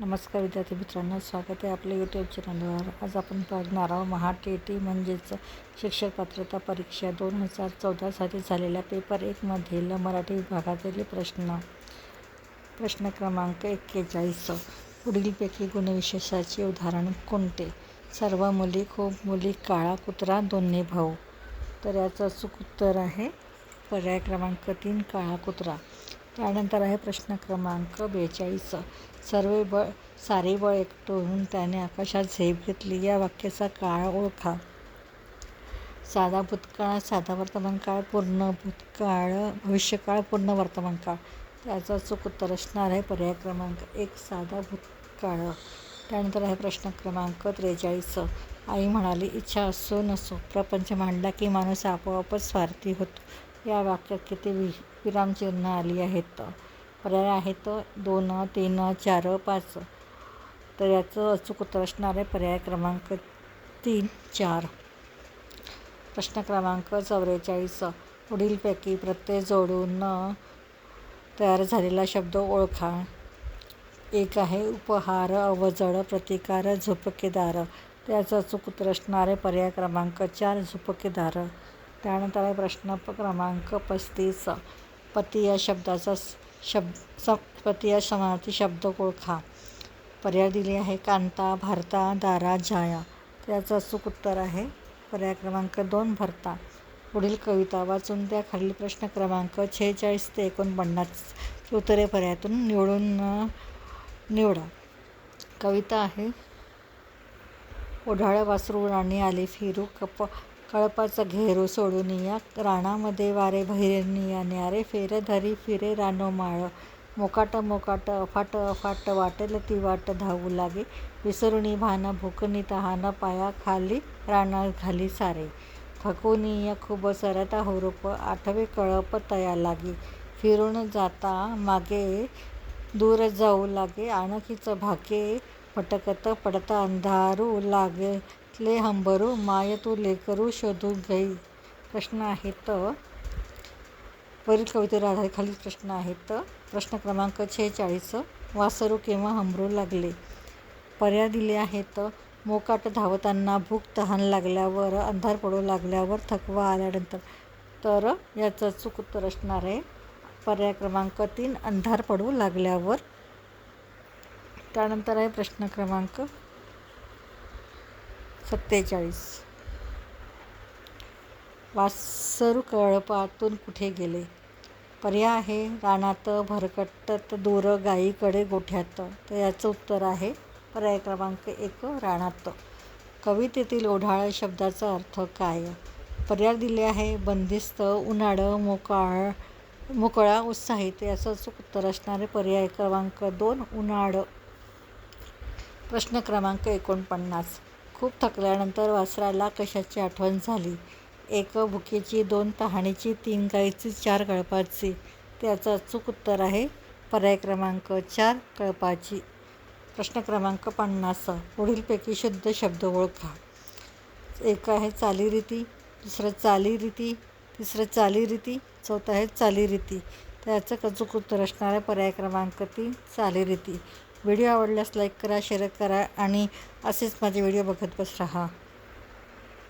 नमस्कार विद्यार्थी मित्रांनो स्वागत आहे आपल्या यूट्यूब चॅनलवर आज आपण पाहणार आहोत महा टी टी म्हणजेच शिक्षक पात्रता परीक्षा दोन हजार चौदासाठी झालेल्या पेपर एकमधील मराठी विभागातील प्रश्न. प्रश्न क्रमांक एक्केचाळीस. पुढीलपैकी गुणविशेषाचे उदाहरण कोणते? सर्व मुली खूप मुली काळा कुत्रा दोन्ही भाऊ. तर याचं अचूक उत्तर आहे पर्याय क्रमांक तीन काळा कुत्रा. त्यानंतर आहे प्रश्न क्रमांक बेचाळीस सर्व बळ सारे बळ एकटून त्याने आकाशात झेप घेतली. या वाक्याचा काळ ओळखा. साधा भूतकाळ साधा वर्तमानकाळ पूर्ण भूतकाळ भविष्यकाळ पूर्ण वर्तमानकाळ. त्याचा चूक उत्तर असणार आहे पर्याय क्रमांक एक साधा भूतकाळ. त्यानंतर आहे प्रश्न क्रमांक त्रेचाळीस. आई म्हणाली इच्छा असो नसो. प्रपंच मांडला की माणूस आपोआपच स्वार्थी होतो. या वाक्यात किती वि विरामचिन्ह आली आहेत. पर्याय आहेत दोन तीन चार पाच. तर याचं अचूक उत्तर असणार आहे पर्याय क्रमांक तीन चार. प्रश्न क्रमांक चौवेचाळीस. पुढीलपैकी प्रत्यय जोडून तयार झालेला शब्द ओळखा. एक आहे उपहार अवजड प्रतिकार झुपकेदार. त्याचं अचूक उत्तर असणारे पर्याय क्रमांक चार झुपकेदार. त्यानंतर आहे प्रश्न क्रमांक पस्तीस. पती या शब्दाचा शब्द स पती या समानार्थी शब्द ओळखा पर्याय दिली आहे. कांता भारता दारा जाया. त्याचं अचूक उत्तर आहे. पर्याय क्रमांक दोन भरता. पुढील कविता वाचून त्या खालील प्रश्न क्रमांक छेचाळीस ते एकोणपन्नास उत्तरे पर्यायातून निवडून निवडा. कविता आहे. ओढाळ्या वासरू राणी आली फिरू कप कळपाचं घेरू सोडून या. राणामध्ये वारे बहिरणी न्यारे फेर धरी फिरे रानो माळ. मोकाट मोकाट अफाट अफाट वाटेल ती वाट धावू लागे. विसरुणी भान भुकनी तहान पाया खाली राणा घाली सारे. थकुनी खूप सरता हुरूप आठवे कळप तया लागे. फिरून जाता मागे दूर जाऊ लागे. आणखीच भाके पटकत पडता अंधारू लागे. ले हंबरू माय तू लेकरू शोधू गई प्रश्न आहेत. वरील कवितेवर आधारित खालील प्रश्न आहेत. प्रश्न क्रमांक छेचाळीस. वासरू केव्हा हंबरू लागले. पर्याय दिले आहेत. मोकाट धावताना भूक तहान लागल्यावर अंधार पडू लागल्यावर थकवा आल्यानंतर. तर याचं चूक उत्तर असणार आहे. पर्याय क्रमांक तीन अंधार पडू लागल्यावर. त्यानंतर आहे प्रश्न क्रमांक सत्तेचाळीस. वासरू कळपातून कुठे गेले? पर्याय आहे रानात भरकटत दूर गायीकडे गोठ्यात. तर याचं उत्तर आहे पर्याय क्रमांक एक राणात कवितेतील ओढाळ शब्दाचा अर्थ काय? पर्याय दिले आहे बंदिस्त उन्हाळं मोकाळ मोकळा उत्साहित. याचं उत्तर असणारे पर्याय क्रमांक दोन उन्हाळ. प्रश्न क्रमांक एकोणपन्नास. खूप थकल्यानंतर वासराला कशाची आठवण झाली? एक भुकेची दोन तहाणीची तीन गाईची चार कळपाची. त्याचं अचूक उत्तर आहे पर्याय क्रमांक चार कळपाची. प्रश्न क्रमांक पन्नास. पुढीलपैकी शुद्ध शब्द ओळखा. एक आहे चालीरीती दुसरं चालीरीती तिसरं चालीरीती चौथं आहे चालीरीती त्याचं अचूक उत्तर असणार आहे पर्याय क्रमांक तीन चालीरीती व्हिडिओ आवडल्यास लाईक करा शेअर करा आणि असेच माझे व्हिडिओ बघत बस राहा.